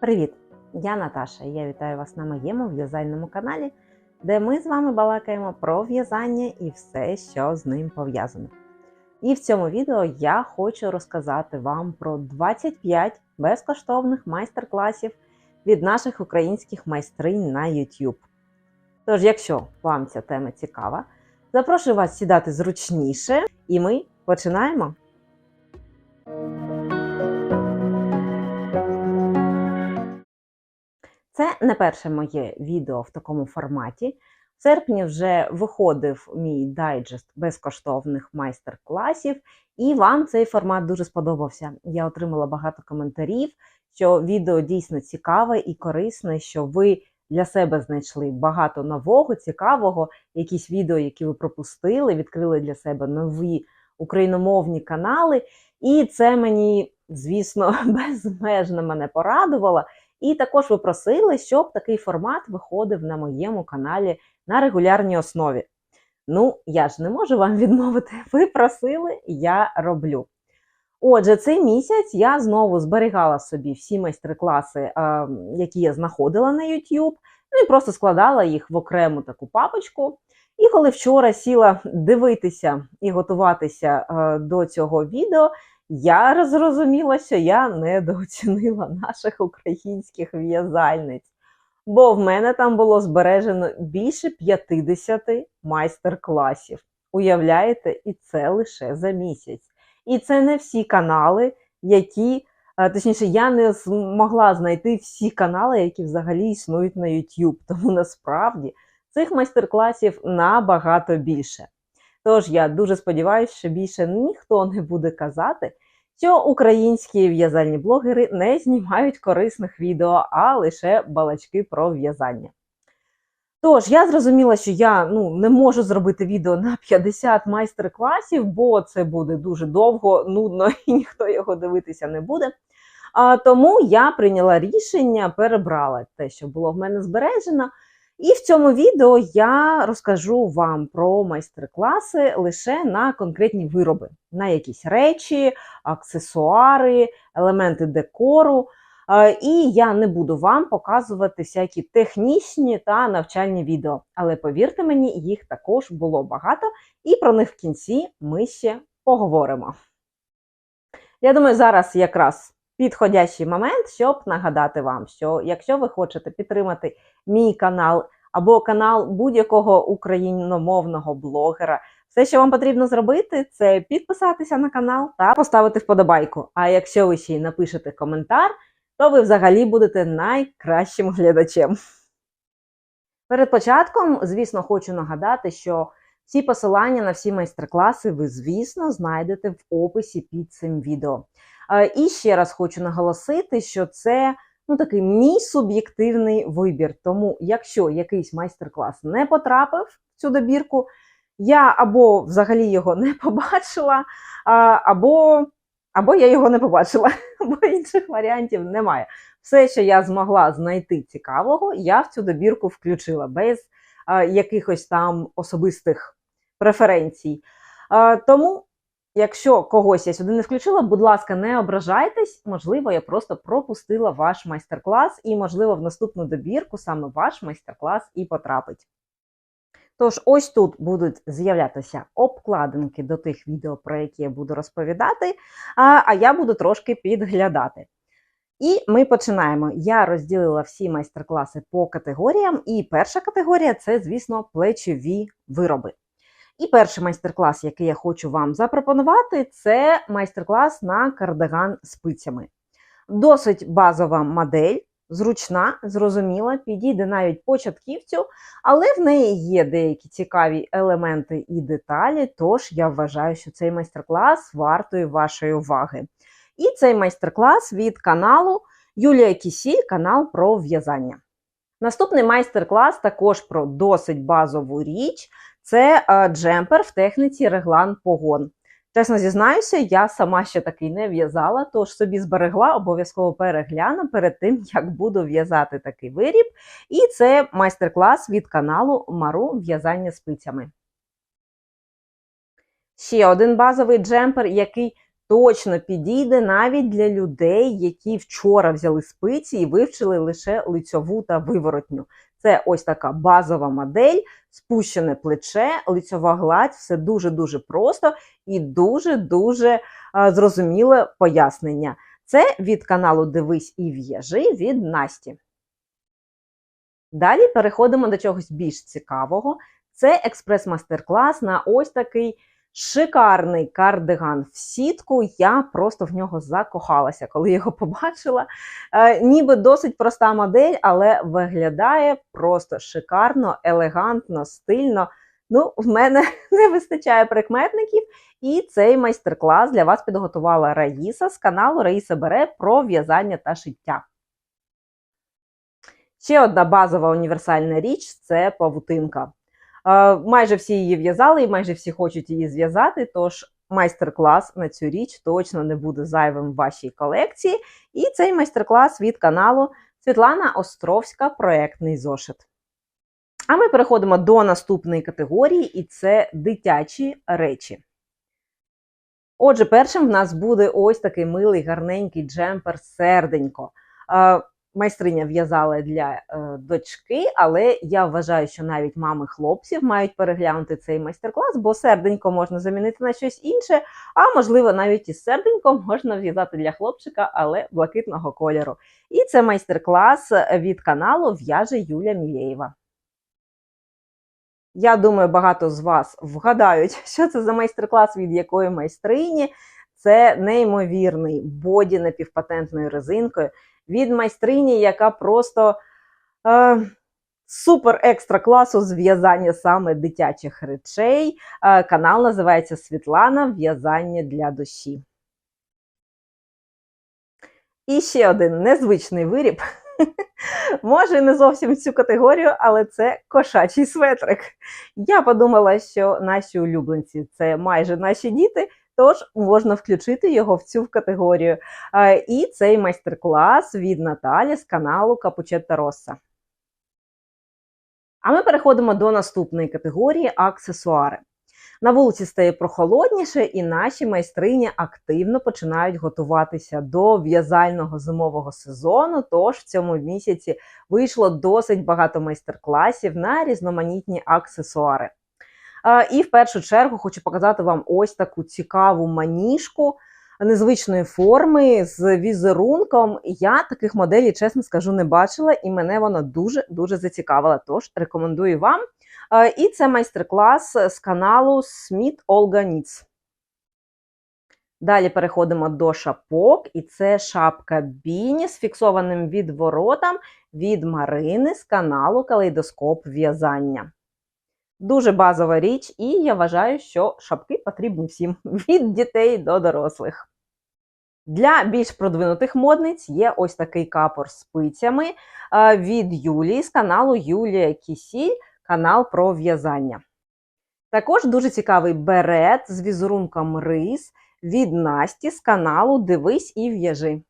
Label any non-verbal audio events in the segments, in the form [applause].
Привіт! Я Наташа. і Я вітаю вас на моєму в'язальному каналі, де ми з вами балакаємо про в'язання і все, що з ним пов'язано. І в цьому відео я хочу розказати вам про 25 безкоштовних майстер-класів від наших українських майстринь на YouTube. Тож, якщо вам ця тема цікава, запрошую вас сідати зручніше, і ми починаємо. Це не перше моє відео в такому форматі. В серпні вже виходив мій дайджест безкоштовних майстер-класів, і вам цей формат дуже сподобався. Я отримала багато коментарів, що відео дійсно цікаве і корисне, що ви для себе знайшли багато нового, цікавого, якісь відео, які ви пропустили, відкрили для себе нові україномовні канали. І це мені, звісно, [laughs] безмежно мене порадувало. І також ви просили, щоб такий формат виходив на моєму каналі на регулярній основі. Ну, я ж не можу вам [laughs] відмовити. Ви просили, я роблю. Отже, цей місяць я знову зберігала собі всі майстер-класи, які я знаходила на YouTube, ну і просто складала їх в окрему таку папочку. І коли вчора сіла дивитися і готуватися до цього відео, я зрозуміла, що я недооцінила наших українських в'язальниць. Бо в мене там було збережено більше 50 майстер-класів. Уявляєте, і це лише за місяць. І це не всі канали, які, точніше, я не змогла знайти всі канали, які взагалі існують на YouTube. Тому насправді цих майстер-класів набагато більше. Тож я дуже сподіваюся, що більше ніхто не буде казати, що українські в'язальні блогери не знімають корисних відео, а лише балачки про в'язання. Тож, я зрозуміла, що я ну, не можу зробити відео на 50 майстер-класів, бо це буде дуже довго, нудно [laughs] і ніхто його дивитися не буде. А, Тому я прийняла рішення, перебрала те, що було в мене збережено. І в цьому відео я розкажу вам про майстер-класи лише на конкретні вироби, на якісь речі, аксесуари, елементи декору. І я не буду вам показувати всякі технічні та навчальні відео. Але повірте мені, їх також було багато, і про них в кінці ми ще поговоримо. Я думаю, зараз якраз підходящий момент, щоб нагадати вам, що якщо ви хочете підтримати мій канал або канал будь-якого україномовного блогера, все, що вам потрібно зробити, це підписатися на канал та поставити вподобайку. А якщо ви ще й напишете коментар, то ви взагалі будете найкращим глядачем. Перед початком, звісно, хочу нагадати, що всі посилання на всі майстер-класи ви, звісно, знайдете в описі під цим відео. І ще раз хочу наголосити, що це ну, такий мій суб'єктивний вибір. Тому, якщо якийсь майстер-клас не потрапив в цю добірку, я або взагалі його не побачила, або або я його не побачила, [laughs] бо інших варіантів немає. Все, що я змогла знайти цікавого, я в цю добірку включила без якихось там особистих преференцій. Тому, якщо когось я сюди не включила, будь ласка, не ображайтесь, можливо, я просто пропустила ваш майстер-клас, і, можливо, в наступну добірку саме ваш майстер-клас і потрапить. Тож, ось тут будуть з'являтися обкладинки до тих відео, про які я буду розповідати, а, я буду трошки підглядати. І ми починаємо. Я розділила всі майстер-класи по категоріям, і перша категорія це, звісно, плечові вироби. І перший майстер-клас, який я хочу вам запропонувати, це майстер-клас на кардиган спицями. Досить базова модель зручна, зрозуміла, підійде навіть початківцю, але в неї є деякі цікаві елементи і деталі, тож я вважаю, що цей майстер-клас вартує вашої уваги. І цей майстер-клас від каналу Юлія Кісіль, канал про в'язання. Наступний майстер-клас також про досить базову річ це джемпер в техніці реглан погон. Чесно зізнаюся, я сама ще такий не в'язала, тож собі зберегла, обов'язково перегляну перед тим, [laughs] як буду в'язати такий виріб. І це майстер-клас від каналу Мару в'язання спицями. Ще один базовий джемпер, який точно підійде навіть для людей, які вчора взяли спиці і вивчили лише лицьову та виворотню. Це ось така базова модель, спущене плече, лицьова гладь, все дуже-дуже просто і дуже-дуже зрозуміле пояснення. Це від каналу Дивись і в'яжи від Насті. Далі переходимо до чогось більш цікавого. Це експрес-мастер-клас на ось такий шикарний кардиган в сітку. Я просто в нього закохалася, коли його побачила. Е, ніби досить проста модель, але виглядає просто шикарно, елегантно, стильно. Ну, в мене [laughs] не вистачає прикметників, і цей майстер-клас для вас підготувала Раїса з каналу Раїса Бере про в'язання та шиття. Ще одна базова універсальна річ це павутинка. Е, Майже всі її в'язали і майже всі хочуть її зв'язати, тож майстер-клас на цю річ точно не буде зайвим в вашій колекції. І цей майстер-клас від каналу Світлана Островська проектний зошит. А ми переходимо до наступної категорії, і це дитячі речі. Отже, першим в нас буде ось такий милий гарненький джемпер серденько. Майстриня в'язала для е, дочки, але я вважаю, що навіть мами хлопців мають переглянути цей майстер-клас, бо серденько можна замінити на щось інше, а можливо, навіть із серденьком можна в'язати для хлопчика, але блакитного кольору. І це майстер-клас від каналу В'яже Юля Мілєєва. Я думаю, багато з вас вгадають, [laughs] що це за майстер-клас від якої майстрині. Це неймовірний боді напівпатентною резинкою від майстрині, яка просто е, супер екстра класу зв'язання саме дитячих речей. Е, канал називається Світлана В'язання для душі. І ще один незвичний виріб. [laughs] Може, не зовсім цю категорію, але це кошачий светрик. Я подумала, що наші улюбленці це майже наші діти, тож можна включити його в цю категорію. І цей майстер-клас від Наталі з каналу Капучетта Росса. А ми переходимо до наступної категорії аксесуари. На вулиці стає прохолодніше, і наші майстрині активно починають готуватися до в'язального зимового сезону. Тож в цьому місяці вийшло досить багато майстер-класів на різноманітні аксесуари. І в першу чергу хочу показати вам ось таку цікаву маніжку незвичної форми з візерунком. Я таких моделей, чесно скажу, не бачила, і мене вона дуже-дуже зацікавила. Тож рекомендую вам. І це майстер-клас з каналу Сміт Олга Ніц. Далі переходимо до шапок, і це шапка Біні з фіксованим відворотом від Марини з каналу Калейдоскоп в'язання. Дуже базова річ, і я вважаю, що шапки потрібні всім [laughs] від дітей до дорослих. Для більш продвинутих модниць є ось такий капор з спицями від Юлії з каналу Юлія Кісіль, канал про в'язання. Також дуже цікавий берет з візерунком рис від Насті з каналу Дивись і в'яжи.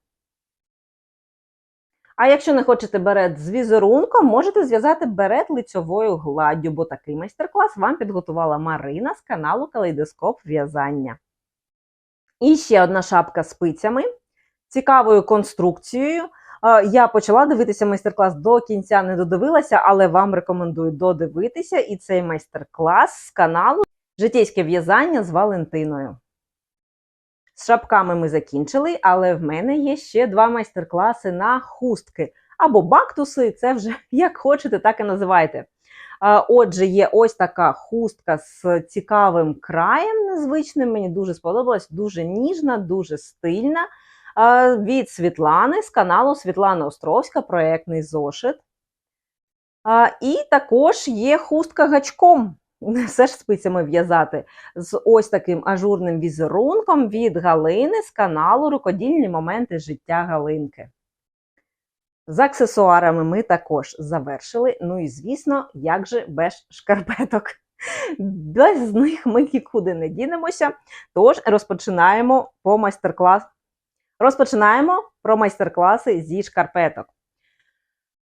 А якщо не хочете берет з візерунком, можете зв'язати берет лицьовою гладдю, бо такий майстер-клас вам підготувала Марина з каналу Калейдоскоп в'язання. І ще одна шапка з спицями, цікавою конструкцією. Я почала дивитися майстер-клас до кінця, не додивилася, але вам рекомендую додивитися і цей майстер-клас з каналу Житейське в'язання з Валентиною. З шапками ми закінчили, але в мене є ще два майстер-класи на хустки або бактуси, це вже [laughs] як хочете, так і називайте. Отже, є ось така хустка з цікавим краєм незвичним. Мені дуже сподобалась, дуже ніжна, дуже стильна. Від Світлани з каналу Світлана Островська, проєктний зошит. І також є хустка гачком [laughs] все ж спицями в'язати з ось таким ажурним візерунком від Галини з каналу Рукодільні моменти життя Галинки. З аксесуарами ми також завершили. Ну і, звісно, як же без шкарпеток. Без них ми нікуди не дінемося. Тож розпочинаємо по майстер-клас. Розпочинаємо про майстер-класи зі шкарпеток.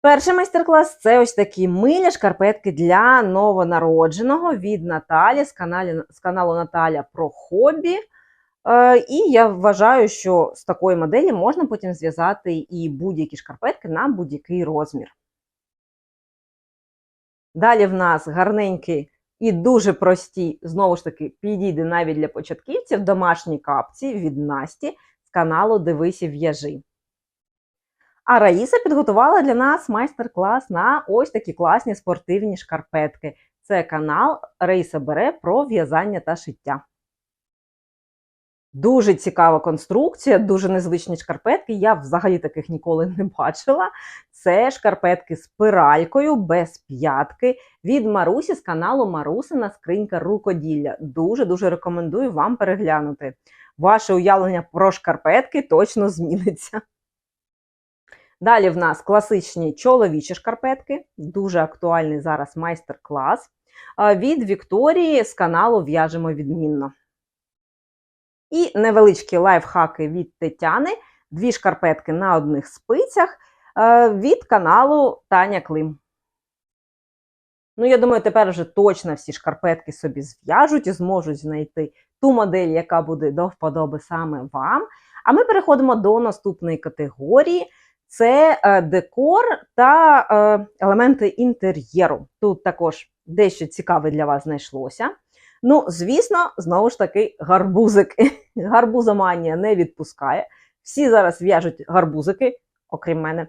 Перший майстер-клас це ось такі милі шкарпетки для новонародженого від Наталі з, каналі, з каналу Наталя про хобі. Е, І я вважаю, що з такої моделі можна потім зв'язати і будь-які шкарпетки на будь-який розмір. Далі в нас гарненькі і дуже прості, знову ж таки, підійде навіть для початківців домашні капці від Насті з каналу Дивись і в'яжи. А Раїса підготувала для нас майстер-клас на ось такі класні спортивні шкарпетки. Це канал Раїса бере про в'язання та шиття. Дуже цікава конструкція, дуже незвичні шкарпетки. Я взагалі таких ніколи не бачила. Це шкарпетки з пиралькою без п'ятки від Марусі з каналу Марусина Скринька рукоділля. Дуже-дуже рекомендую вам переглянути. Ваше уявлення про шкарпетки точно зміниться. Далі в нас класичні чоловічі шкарпетки, дуже актуальний зараз майстер-клас від Вікторії з каналу В'яжемо відмінно. І невеличкі лайфхаки від Тетяни, дві шкарпетки на одних спицях від каналу Таня Клим. Ну, я думаю, тепер вже точно всі шкарпетки собі зв'яжуть і зможуть знайти ту модель, яка буде до вподоби саме вам. А ми переходимо до наступної категорії. Це е, декор та е, елементи інтер'єру. Тут також дещо цікаве для вас знайшлося. Ну, звісно, знову ж таки, гарбузики. [laughs] Гарбузоманія не відпускає. Всі зараз в'яжуть гарбузики, окрім мене.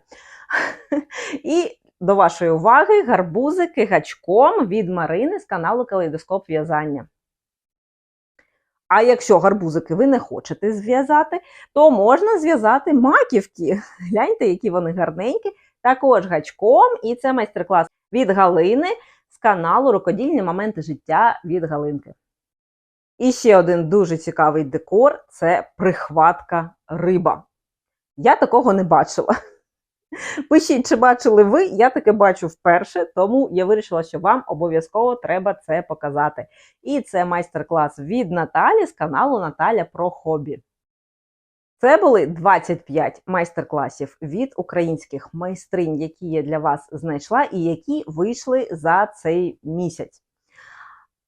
[laughs] І до вашої уваги гарбузики гачком від Марини з каналу Калейдоскоп в'язання. А якщо гарбузики ви не хочете зв'язати, то можна зв'язати маківки. [laughs] Гляньте, які вони гарненькі, також гачком. І це майстер-клас від Галини з каналу Рукодільні моменти життя від Галинки. І ще один дуже цікавий декор це прихватка риба. Я такого не бачила. [laughs] Пишіть, чи бачили ви, я таке бачу вперше, тому я вирішила, що вам обов'язково треба це показати. І це майстер-клас від Наталі з каналу Наталя про хобі. Це були 25 майстер-класів від українських майстринь, які я для вас знайшла, і які вийшли за цей місяць.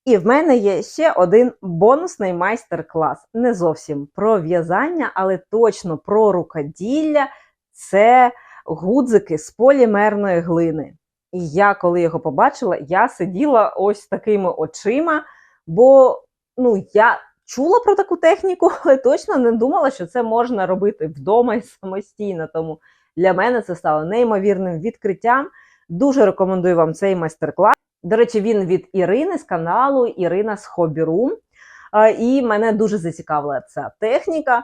І в мене є ще один бонусний майстер-клас. Не зовсім про в'язання, але точно про рукоділля. Це гудзики з полімерної глини. І я, коли його побачила, я сиділа ось такими очима, бо ну, я чула про таку техніку, [laughs] але точно не думала, що це можна робити вдома і самостійно. Тому для мене це стало неймовірним відкриттям. Дуже рекомендую вам цей майстер-клас. До речі, він від Ірини з каналу Ірина з Hobby Room. І мене дуже зацікавила ця техніка.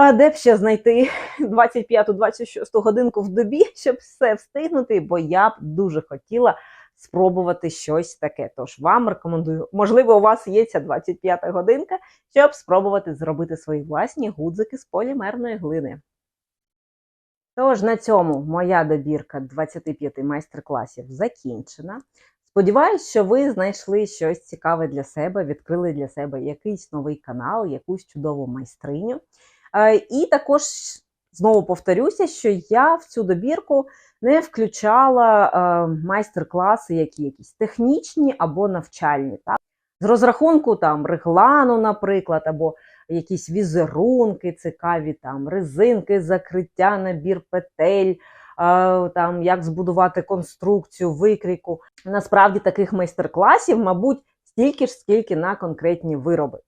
А де б ще знайти 25-26 годинку в добі, щоб все встигнути, бо я б дуже хотіла спробувати щось таке. Тож вам рекомендую, можливо, у вас є ця 25 годинка, щоб спробувати зробити свої власні гудзики з полімерної глини. Тож на цьому моя добірка 25 майстер-класів закінчена. Сподіваюсь, що ви знайшли щось цікаве для себе, відкрили для себе якийсь новий канал, якусь чудову майстриню. І також знову повторюся, що я в цю добірку не включала майстер-класи, які якісь технічні або навчальні. Так? З розрахунку там реглану, наприклад, або якісь візерунки цікаві, там резинки, закриття, набір петель, там як збудувати конструкцію, викрійку. Насправді таких майстер-класів, мабуть, стільки ж, скільки на конкретні вироби.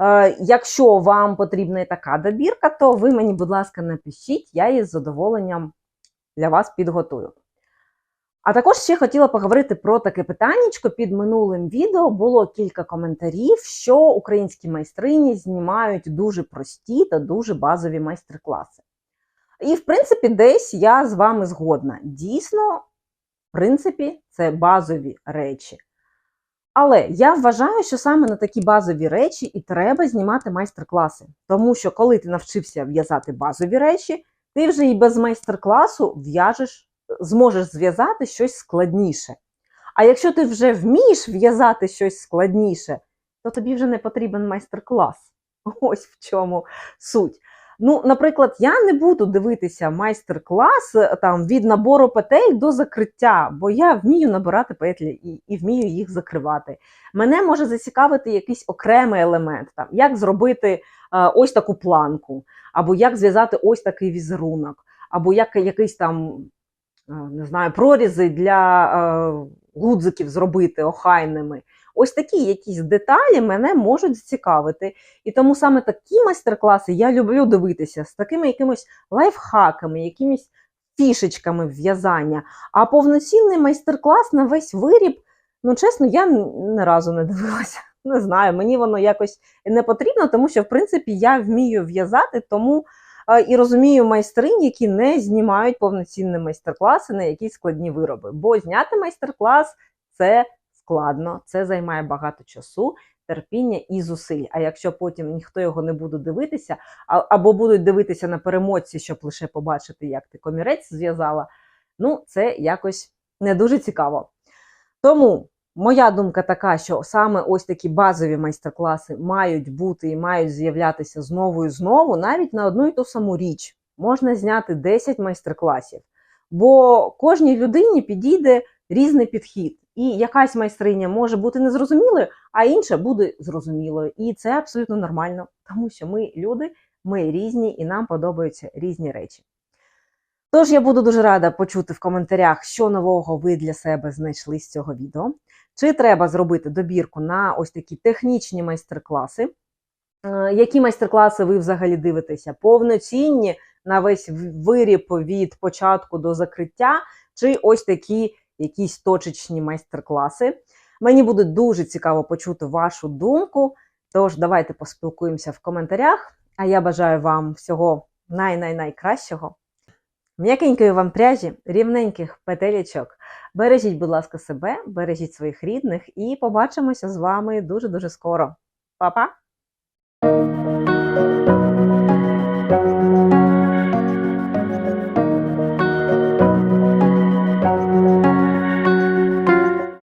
Е, якщо вам потрібна така добірка, то ви мені, будь ласка, напишіть, я її з задоволенням для вас підготую. А також ще хотіла поговорити про таке питаннячко. Під минулим відео було кілька коментарів, що українські майстрині знімають дуже прості та дуже базові майстер-класи. І, в принципі, десь я з вами згодна. Дійсно, в принципі, це базові речі. Але я вважаю, що саме на такі базові речі і треба знімати майстер-класи. Тому що, коли ти навчився в'язати базові речі, ти вже і без майстер-класу в'яжеш, зможеш зв'язати щось складніше. А якщо ти вже вмієш в'язати щось складніше, то тобі вже не потрібен майстер-клас. Ось в чому суть. Ну, наприклад, я не буду дивитися майстер-клас е, там від набору петель до закриття, бо я вмію набирати петлі і, і вмію їх закривати. Мене може зацікавити якийсь окремий елемент, там як зробити е, ось таку планку, або як зв'язати ось такий візерунок, або як якийсь там е, не знаю, прорізи для гудзиків зробити охайними. Ось такі якісь деталі мене можуть зацікавити. І тому саме такі майстер-класи я люблю дивитися з такими якимись лайфхаками, якимись фішечками в'язання. А повноцінний майстер-клас на весь виріб, ну чесно, я ні разу не дивилася. [laughs] Не знаю, мені воно якось не потрібно, тому що в принципі я вмію в'язати, тому і розумію майстринь, які не знімають повноцінні майстер-класи на якісь складні вироби. Бо зняти майстер-клас це складно, це займає багато часу, терпіння і зусиль. А якщо потім ніхто його не буде дивитися, або будуть дивитися на перемотці, щоб лише побачити, як ти комірець зв'язала, ну це якось не дуже цікаво. Тому моя думка така, що саме ось такі базові майстер-класи мають бути і мають з'являтися знову і знову, навіть на одну і ту саму річ. Можна зняти 10 майстер-класів, бо кожній людині підійде різний підхід. І якась майстриня може бути незрозумілою, а інша буде зрозумілою. І це абсолютно нормально, тому що ми люди, ми різні і нам подобаються різні речі. Тож я буду дуже рада почути в коментарях, що нового ви для себе знайшли з цього відео. Чи треба зробити добірку на ось такі технічні майстер-класи? Е, Які майстер-класи ви взагалі дивитеся? Повноцінні на весь виріб від початку до закриття, чи ось такі якісь точечні майстер-класи? Мені буде дуже цікаво почути вашу думку. Тож давайте поспілкуємося в коментарях. А я бажаю вам всього най-най-найкращого. М'якенької вам пряжі, рівненьких петелечок. Бережіть, будь ласка, себе, бережіть своїх рідних і побачимося з вами дуже-дуже скоро. Па-па!